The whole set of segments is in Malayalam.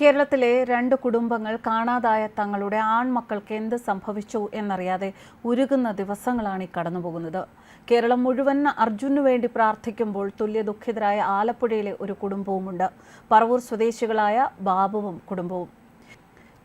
കേരളത്തിലെ രണ്ട് കുടുംബങ്ങൾ കാണാതായ തങ്ങളുടെ ആൺമക്കൾക്ക് എന്ത് സംഭവിച്ചു എന്നറിയാതെ ഉരുകുന്ന ദിവസങ്ങളാണ് ഈ കടന്നുപോകുന്നത്. കേരളം മുഴുവൻ അർജുനു വേണ്ടി പ്രാർത്ഥിക്കുമ്പോൾ തുല്യ ദുഃഖിതരായ ആലപ്പുഴയിലെ ഒരു കുടുംബവുമുണ്ട്. പറവൂർ സ്വദേശികളായ ബാബുവും കുടുംബവും.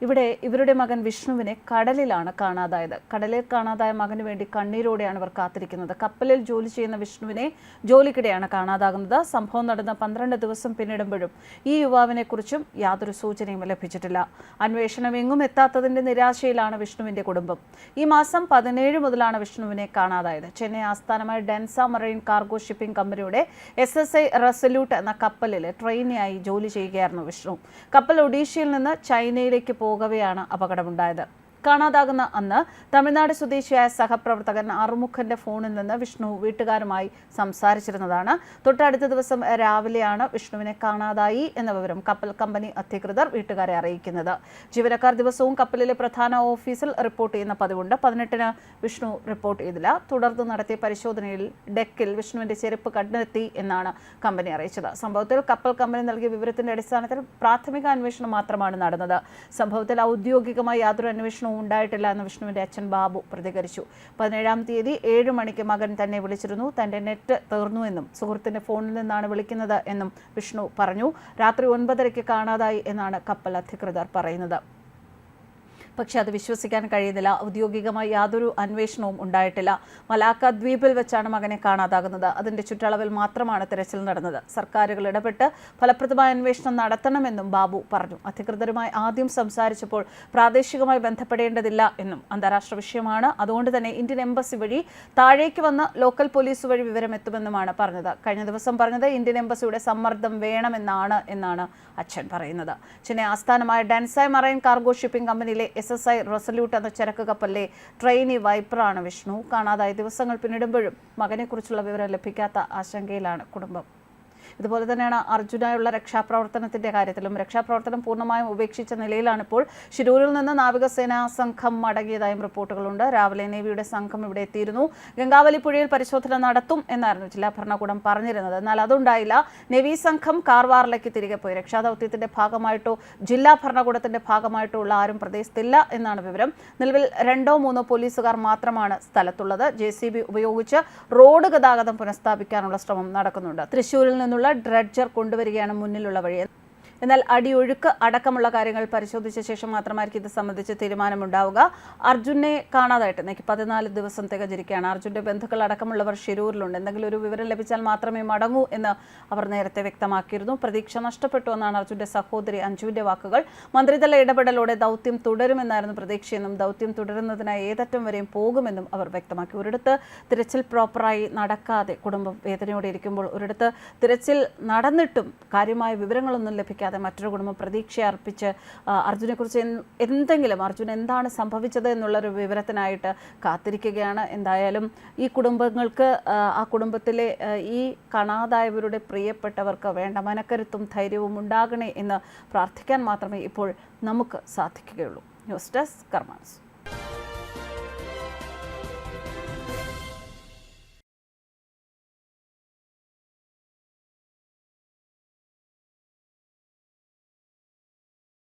ഇവിടെ ഇവരുടെ മകൻ വിഷ്ണുവിനെ കടലിലാണ് കാണാതായത്. കടലിൽ കാണാതായ മകന് വേണ്ടി കണ്ണീരോടെയാണ് ഇവർ കാത്തിരിക്കുന്നത്. കപ്പലിൽ ജോലി ചെയ്യുന്ന വിഷ്ണുവിനെ ജോലിക്കിടെയാണ് കാണാതാകുന്നത്. സംഭവം നടന്ന പന്ത്രണ്ട് ദിവസം പിന്നിടുമ്പോഴും ഈ യുവാവിനെ കുറിച്ചും യാതൊരു സൂചനയും ലഭിച്ചിട്ടില്ല. അന്വേഷണം എങ്ങും എത്താത്തതിന്റെ നിരാശയിലാണ് വിഷ്ണുവിന്റെ കുടുംബം. ഈ മാസം പതിനേഴ് മുതലാണ് വിഷ്ണുവിനെ കാണാതായത്. ചെന്നൈ ആസ്ഥാനമായ ഡെൻസ മറൈൻ കാർഗോ ഷിപ്പിംഗ് കമ്പനിയുടെ എസ് എസ് ഐ റെസല്യൂട്ട് എന്ന കപ്പലിൽ ട്രെയിനിയായി ജോലി ചെയ്യുകയായിരുന്നു വിഷ്ണു. കപ്പൽ ഒഡീഷയിൽ നിന്ന് ചൈനയിലേക്ക് പോകവെയാണ് അപകടമുണ്ടായത് കാണാതാകുന്ന അന്ന് തമിഴ്നാട് സ്വദേശിയായ സഹപ്രവർത്തകൻ അറുമുഖന്റെ ഫോണിൽ നിന്ന് വിഷ്ണു വീട്ടുകാരുമായി സംസാരിച്ചിരുന്നതാണ്. തൊട്ടടുത്ത ദിവസം രാവിലെയാണ് വിഷ്ണുവിനെ കാണാതായി എന്ന വിവരം കപ്പൽ കമ്പനി അധികൃതർ വീട്ടുകാരെ അറിയിക്കുന്നത്. ജീവനക്കാർ ദിവസവും കപ്പലിലെ പ്രധാന ഓഫീസിൽ റിപ്പോർട്ട് ചെയ്യുന്ന പതിവുണ്ട്. പതിനെട്ടിന് വിഷ്ണു റിപ്പോർട്ട് ചെയ്തില്ല. തുടർന്ന് നടത്തിയ പരിശോധനയിൽ ഡെക്കിൽ വിഷ്ണുവിന്റെ ചെരുപ്പ് കണ്ടെത്തി എന്നാണ് കമ്പനി അറിയിച്ചത്. സംഭവത്തിൽ കപ്പൽ കമ്പനി നൽകിയ വിവരത്തിന്റെ അടിസ്ഥാനത്തിൽ പ്രാഥമിക അന്വേഷണം മാത്രമാണ് നടന്നത്. സംഭവത്തിൽ ഔദ്യോഗികമായി യാതൊരു അന്വേഷണവും ഉണ്ടായിട്ടില്ല എന്ന് വിഷ്ണുവിന്റെ അച്ഛൻ ബാബു പ്രതികരിച്ചു. പതിനേഴാം തീയതി ഏഴ് മണിക്ക് മകൻ തന്നെ വിളിച്ചിരുന്നു. തന്റെ നെറ്റ് തീർന്നു എന്നും സുഹൃത്തിന്റെ ഫോണിൽ നിന്നാണ് വിളിക്കുന്നത് എന്നും വിഷ്ണു പറഞ്ഞു. രാത്രി ഒൻപതരയ്ക്ക് കാണാതായി എന്നാണ് കപ്പൽ അധികൃതർ പറയുന്നത്. പക്ഷേ അത് വിശ്വസിക്കാൻ കഴിയുന്നില്ല. ഔദ്യോഗികമായി യാതൊരു അന്വേഷണവും ഉണ്ടായിട്ടില്ല. മലാക്ക ദ്വീപിൽ വെച്ചാണ് മകനെ കാണാതാകുന്നത്. അതിന്റെ ചുറ്റളവിൽ മാത്രമാണ് തിരച്ചിൽ നടന്നത്. സർക്കാരുകൾ ഇടപെട്ട് ഫലപ്രദമായ അന്വേഷണം നടത്തണമെന്നും ബാബു പറഞ്ഞു. അധികൃതരുമായി ആദ്യം സംസാരിച്ചപ്പോൾ പ്രാദേശികമായി ബന്ധപ്പെടേണ്ടതില്ല എന്നും അന്താരാഷ്ട്ര വിഷയമാണ്. അതുകൊണ്ട് തന്നെ ഇന്ത്യൻ എംബസി വഴി താഴേക്ക് വന്ന് ലോക്കൽ പോലീസ് വഴി വിവരം എത്തുമെന്നുമാണ് പറഞ്ഞത്. കഴിഞ്ഞ ദിവസം പറഞ്ഞത് ഇന്ത്യൻ എംബസിയുടെ സമ്മർദ്ദം വേണമെന്നാണ് എന്നാണ് അച്ഛൻ പറയുന്നത്. ചെന്നൈ ആസ്ഥാനമായ ഡെൻസായ് മറൈൻ കാർഗോ ഷിപ്പിംഗ് കമ്പനിയിലെ എസ് എസ് ഐ റെസല്യൂട്ട് എന്ന ചരക്ക് കപ്പലിലെ ട്രെയിനി വൈപ്പറാണ് വിഷ്ണു. കാണാതായ ദിവസങ്ങൾ പിന്നിടുമ്പോഴും മകനെക്കുറിച്ചുള്ള വിവരം ലഭിക്കാത്ത ആശങ്കയിലാണ് കുടുംബം. ഇതുപോലെ തന്നെയാണ് അർജുനായുള്ള രക്ഷാപ്രവർത്തനത്തിന്റെ കാര്യത്തിലും രക്ഷാപ്രവർത്തനം പൂർണമായും ഉപേക്ഷിച്ച നിലയിലാണ് ഇപ്പോൾ ഷിരൂരിൽ നിന്ന് നാവികസേനാ സംഘം മടങ്ങിയതായും റിപ്പോർട്ടുകളുണ്ട്. രാവിലെ നേവിയുടെ സംഘം ഇവിടെ എത്തിയിരുന്നു. ഗംഗാവലി പുഴയിൽ പരിശോധന നടത്തും എന്നായിരുന്നു ജില്ലാ ഭരണകൂടം പറഞ്ഞിരുന്നത്. എന്നാൽ അതുണ്ടായില്ല. നെവി സംഘം കാർവാറിലേക്ക് തിരികെ പോയി. രക്ഷാദൌത്യത്തിന്റെ ഭാഗമായിട്ടോ ജില്ലാ ഭരണകൂടത്തിന്റെ ഭാഗമായിട്ടോ ഉള്ള ആരും പ്രദേശത്തില്ല എന്നാണ് വിവരം. നിലവിൽ രണ്ടോ മൂന്നോ പോലീസുകാർ മാത്രമാണ് സ്ഥലത്തുള്ളത്. ജെ ഉപയോഗിച്ച് റോഡ് ഗതാഗതം പുനഃസ്ഥാപിക്കാനുള്ള ശ്രമം നടക്കുന്നുണ്ട്. തൃശൂരിൽ നിന്നുള്ള ഡ്രഡ്ജർ കൊണ്ടുവരികയാണ് മുന്നിലുള്ള വഴി. എന്നാൽ അടിയൊഴുക്ക് അടക്കമുള്ള കാര്യങ്ങൾ പരിശോധിച്ച ശേഷം മാത്രമായിരിക്കും ഇത് സംബന്ധിച്ച് തീരുമാനമുണ്ടാവുക. അർജുനെ കാണാതായിട്ട് എനിക്ക് പതിനാല് ദിവസം തികഞ്ഞിരിക്കുകയാണ്. അർജുന്റെ ബന്ധുക്കൾ അടക്കമുള്ളവർ ഷിരൂരിലുണ്ട് എന്തെങ്കിലും ഒരു വിവരം ലഭിച്ചാൽ മാത്രമേ മടങ്ങൂ എന്ന് അവർ നേരത്തെ വ്യക്തമാക്കിയിരുന്നു. പ്രതീക്ഷ നഷ്ടപ്പെട്ടു എന്നാണ് അർജുന്റെ സഹോദരി അഞ്ജുവിന്റെ വാക്കുകൾ. മന്ത്രിതല ഇടപെടലോടെ ദൗത്യം തുടരുമെന്നായിരുന്നു പ്രതീക്ഷയെന്നും ദൗത്യം തുടരുന്നതിനായി ഏതറ്റം വരെയും പോകുമെന്നും അവർ വ്യക്തമാക്കി. ഒരിടത്ത് തിരച്ചിൽ പ്രോപ്പറായി നടക്കാതെ കുടുംബം വേദനയോടെ ഇരിക്കുമ്പോൾ ഒരിടത്ത് തിരച്ചിൽ നടന്നിട്ടും കാര്യമായ വിവരങ്ങളൊന്നും ലഭിക്കാതെ മറ്റൊരു കുടുംബം പ്രതീക്ഷ അർപ്പിച്ച് അർജുനെക്കുറിച്ച് എന്തെങ്കിലും അർജുൻ എന്താണ് സംഭവിച്ചത് എന്നുള്ളൊരു വിവരത്തിനായിട്ട് കാത്തിരിക്കുകയാണ്. എന്തായാലും ഈ കുടുംബങ്ങൾക്ക് ആ കുടുംബത്തിലെ ഈ കാണാതായവരുടെ പ്രിയപ്പെട്ടവർക്ക് വേണ്ട മനക്കരുത്തും ധൈര്യവും ഉണ്ടാകണേ എന്ന് പ്രാർത്ഥിക്കാൻ മാത്രമേ ഇപ്പോൾ നമുക്ക് സാധിക്കുകയുള്ളൂ. News desk കർമാൻസ്